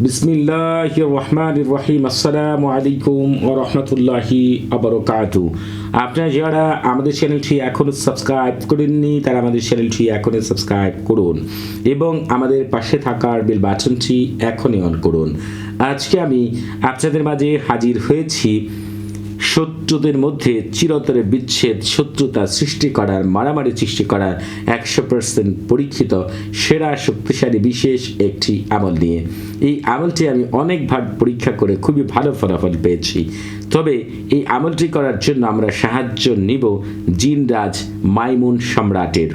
বিসমিল্লাহ রহমান রহিম। আসসালামু আলাইকুম ও রহমতুল্লাহি আবরকাতু। আপনারা যারা আমাদের চ্যানেলটি এখনও সাবস্ক্রাইব করেননি, তারা আমাদের চ্যানেলটি এখনই সাবস্ক্রাইব করুন এবং আমাদের পাশে থাকার বেল বাটনটি এখনই অন করুন। আজকে আমি আপনাদের মাঝে হাজির হয়েছি শত্রুদের মধ্যে চিরতরে বিচ্ছেদ, শত্রুতা সৃষ্টি করার, মারামারি সৃষ্টি করার একশো পার্সেন্ট পরীক্ষিত, সেরা, শক্তিশালী, বিশেষ একটি আমল নিয়ে। এই আমলটি আমি অনেকবার পরীক্ষা করে খুবই ভালো ফলাফল পেয়েছি। তবে এই আমলটি করার জন্য আমরা সাহায্য নিব জিনরাজ মাইমুন সম্রাটের।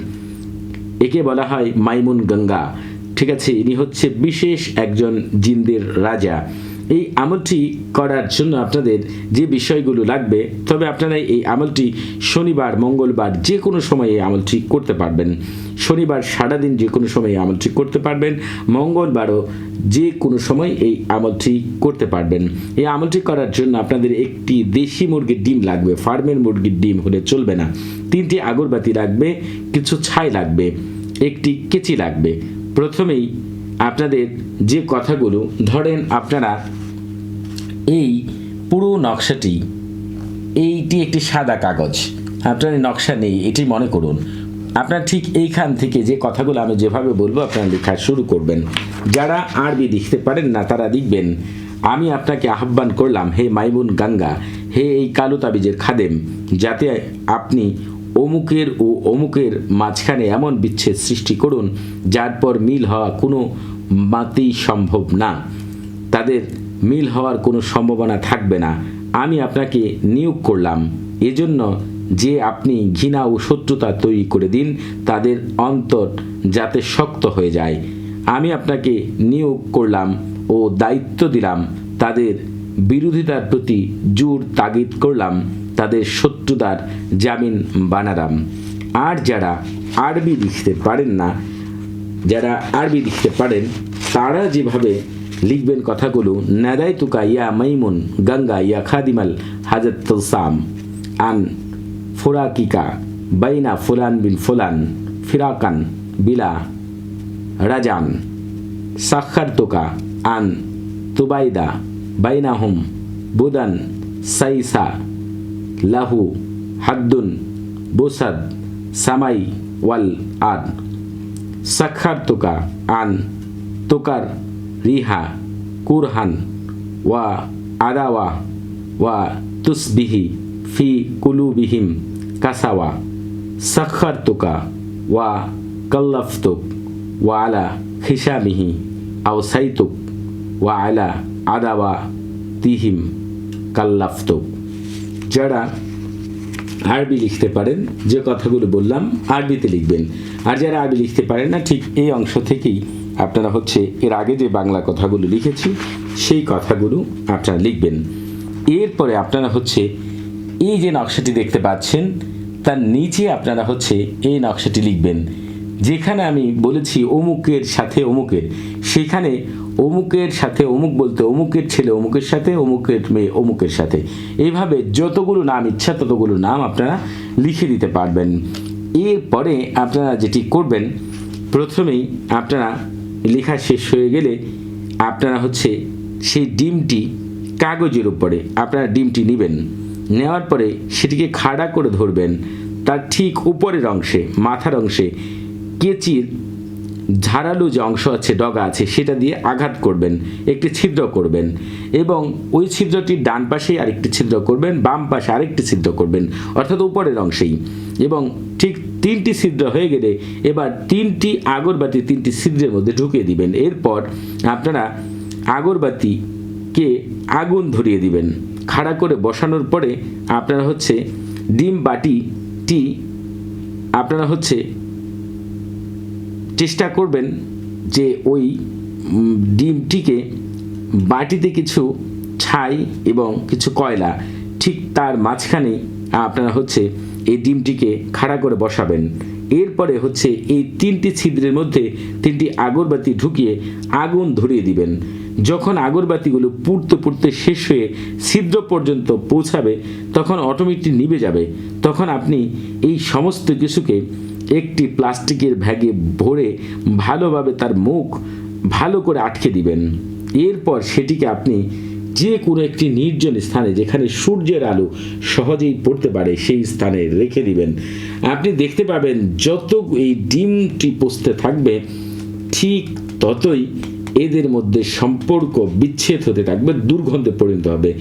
একে বলা হয় মাইমুন গঙ্গা। ঠিক আছে, ইনি হচ্ছে বিশেষ একজন জিনদের রাজা। এই আমলটি করার জন্য আপনাদের যে বিষয়গুলো লাগবে, তবে আপনারা এই আমলটি শনিবার, মঙ্গলবার যে কোনো সময়ে এই আমলটি করতে পারবেন। শনিবার সারাদিন যে কোনো সময় এই আমলটি করতে পারবেন। মঙ্গলবারও যে কোনো সময় এই আমলটি করতে পারবেন। এই আমলটি করার জন্য আপনাদের একটি দেশি মুরগির ডিম লাগবে। ফার্মের মুরগির ডিম হলে চলবে না। তিনটি আগরবাতি লাগবে, কিছু ছাই লাগবে, একটি কেচি লাগবে। প্রথমেই আপনাদের যে কথাগুলো, ধরেন আপনারা এই পুরো নকশাটি, এইটি একটি সাদা কাগজ। আপনার নকশা নেই, এটি মনে করুন। আপনার ঠিক এইখান থেকে যে কথাগুলো আমি যেভাবে বলব, আপনারা লেখা শুরু করবেন। যারা আরবি লিখতে পারেন না, তারা লিখবেন, আমি আপনাকে আহ্বান করলাম, হে মাইমুন গাঙ্গা, হে এই কালো তাবিজের খাদেম, যাতে আপনি অমুকের ও অমুকের মাঝখানে এমন বিচ্ছেদ সৃষ্টি করুন, যার পর মিল হওয়া কোনো মাতেই সম্ভব না। তাদের মিল হওয়ার কোনো সম্ভাবনা থাকবে না। আমি আপনাকে নিয়োগ করলাম। এজন্য যে আপনি ঘৃণা ও শত্রুতা তৈরি করে দিন, তাদের অন্তর যাতে শক্ত হয়ে যায়। আমি আপনাকে নিয়োগ করলাম ও দায়িত্ব দিলাম। তাদের বিরোধিতার প্রতি জোর তাগিদ করলাম। তাদের শত্রুতার জামিন বানালাম। আর যারা আরবি লিখতে পারেন না, যারা আরবি লিখতে পারেন, তারা যেভাবে লিখবেন কথাগুলো নাদাই তুকা ইয়া মাইমুন গঙ্গা ইয়া খাদিমাল হাজত তুলসাম, আন ফুরাকিকা, বাইনা ফুলান বিন ফুলান, ফিরাকান বিলা রাজান সাক্ষার তোকা আন তুবাইদা, বাইনাহুম, বুদান, সাইসা, লাহু, হাদ্দুন, বুসাদ, সামাই, ওয়াল, আদ। সাক্ষার তোকা আন তোকার রিহা, কুরহান, ওয়া আদাওয়া, ওয়া তুসবিহি, ফি কুলুবিহিম কাসাওয়া সাক্ষার তোকা ওয়া কল্লাফতুক, ওয়া আলা খিসামিহি আও সাইতুক, ওয়া আলা আদাওয়া তিহিম কাল্লাফতুক। যারা আরবি লিখতে পারেন, যে কথাগুলো বললাম, আরবিতে লিখবেন। আর যারা আরবি লিখতে পারেন না, ঠিক এই অংশ থেকেই আপনারা হচ্ছে এর আগে যে বাংলা কথাগুলো লিখেছি, সেই কথাগুলো আপনারা লিখবেন। এরপরে আপনারা হচ্ছে এই যে নকশাটি দেখতে পাচ্ছেন, তার নিচে আপনারা হচ্ছে এই নকশাটি লিখবেন। যেখানে আমি বলেছি অমুকের সাথে অমুকের। সেখানে অমুকের সাথে অমুক বলতে অমুকের ছেলে অমুকের সাথে, অমুকের মেয়ে অমুকের সাথে। এইভাবে যতগুলো নাম ইচ্ছা ততগুলো নাম আপনারা লিখে দিতে পারবেন। এরপরে আপনারা যেটি করবেন, প্রথমেই আপনারা লেখা শেষ হয়ে গেলে আপনারা হচ্ছে সেই ডিমটি কাগজের উপরে আপনারা ডিমটি নেবেন। নেওয়ার পরে সেটিকে খাড়া করে ধরবেন। তার ঠিক উপরের অংশে, মাথার অংশে কেচির ঝাড়ালো যে অংশ আছে, ডগা আছে, সেটা দিয়ে আঘাত করবেন, একটি ছিদ্র করবেন এবং ওই ছিদ্রটির ডান পাশে আরেকটি ছিদ্র করবেন, বাম পাশে আরেকটি ছিদ্র করবেন, অর্থাৎ উপরের অংশেই এবং ঠিক তিনটি ছিদ্র হয়ে গেলে এবার তিনটি আগরবাতি তিনটি ছিদ্রের মধ্যে ঢুকিয়ে দিবেন। এরপর আপনারা আগরবাতিকে আগুন ধরিয়ে দিবেন। খাড়া করে বসানোর পরে আপনারা হচ্ছে ডিম বাটিটি আপনারা হচ্ছে চেষ্টা করবেন যে ওই ডিমটিকে বাটিতে কিছু ছাই এবং কিছু কয়লা ঠিক তার মাঝখানে আপনারা হচ্ছে এই ডিমটিকে খাড়া করে বসাবেন। এরপরে হচ্ছে এই তিনটি ছিদ্রের মধ্যে তিনটি আগরবাতি ঢুকিয়ে আগুন ধরিয়ে দিবেন। যখন আগরবাতিগুলো পুড়তে পুড়তে শেষ হয়ে ছিদ্র পর্যন্ত পৌঁছাবে, তখন অটোমেটিক নিভে যাবে। তখন আপনি এই সমস্ত কিছুকে একটি প্লাস্টিকের ব্যাগে ভরে ভালোভাবে তার মুখ ভালো করে আটকে দিবেন। এরপর সেটিকে আপনি যে কোনো একটি নির্জন স্থানে যেখানে সূর্যের আলো সহজেই পড়তে পারে, সেই স্থানে রেখে দিবেন। আপনি দেখতে পাবেন যত এই ডিমটি পচতে থাকবে, ঠিক ততই এদের মধ্যে সম্পর্ক বিচ্ছেদ হতে থাকবে, দুর্গন্ধে পরিণত হবে।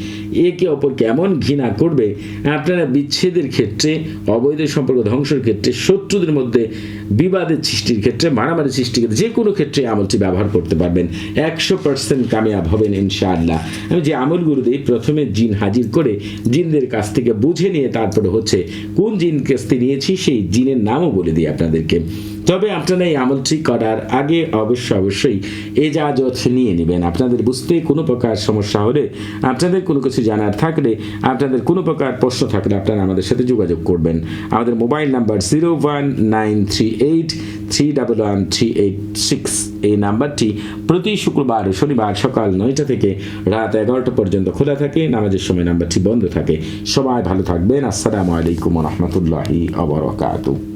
একে অপরকে এমন ঘৃণা করবে, আপনারা বিচ্ছেদের ক্ষেত্রে, অবৈধ সম্পর্ক ধ্বংসের ক্ষেত্রে, শত্রুদের মধ্যে বিবাদের সৃষ্টির ক্ষেত্রে, মারামারি সৃষ্টির ক্ষেত্রে, যে কোনো ক্ষেত্রে আমলটি ব্যবহার করতে পারবেন। একশো পার্সেন্ট কামিয়াব হবেন ইনশাআল্লাহ। আমি যে আমলগুলো দিই, প্রথমে জিন হাজির করে জিনদের কাছ থেকে বুঝে নিয়ে তারপরে হচ্ছে কোন জিন কাছ নিয়েছি, সেই জিনের নামও বলে দিই আপনাদেরকে। তবে আপনারা এই আমলটি করার আগে অবশ্যই অবশ্যই এজাজত নিয়ে নেবেন। আপনাদের বুঝতে কোনো প্রকার সমস্যা হলে, আপনাদের কোনো কিছু জানার থাকলে, আপনাদের কোনো প্রকার প্রশ্ন থাকলে আপনারা আমাদের সাথে যোগাযোগ করবেন। আমাদের mobile number zero one nine three eight three double one three eight six এই নাম্বারটি প্রতি শুক্রবার শনিবার সকাল নয়টা থেকে রাত এগারোটা পর্যন্ত খোলা থাকে। নামাজের সময় নাম্বারটি বন্ধ থাকে। সবাই ভালো থাকবেন। আসসালামু আলাইকুম রহমতুল্লাহি আবরকাতু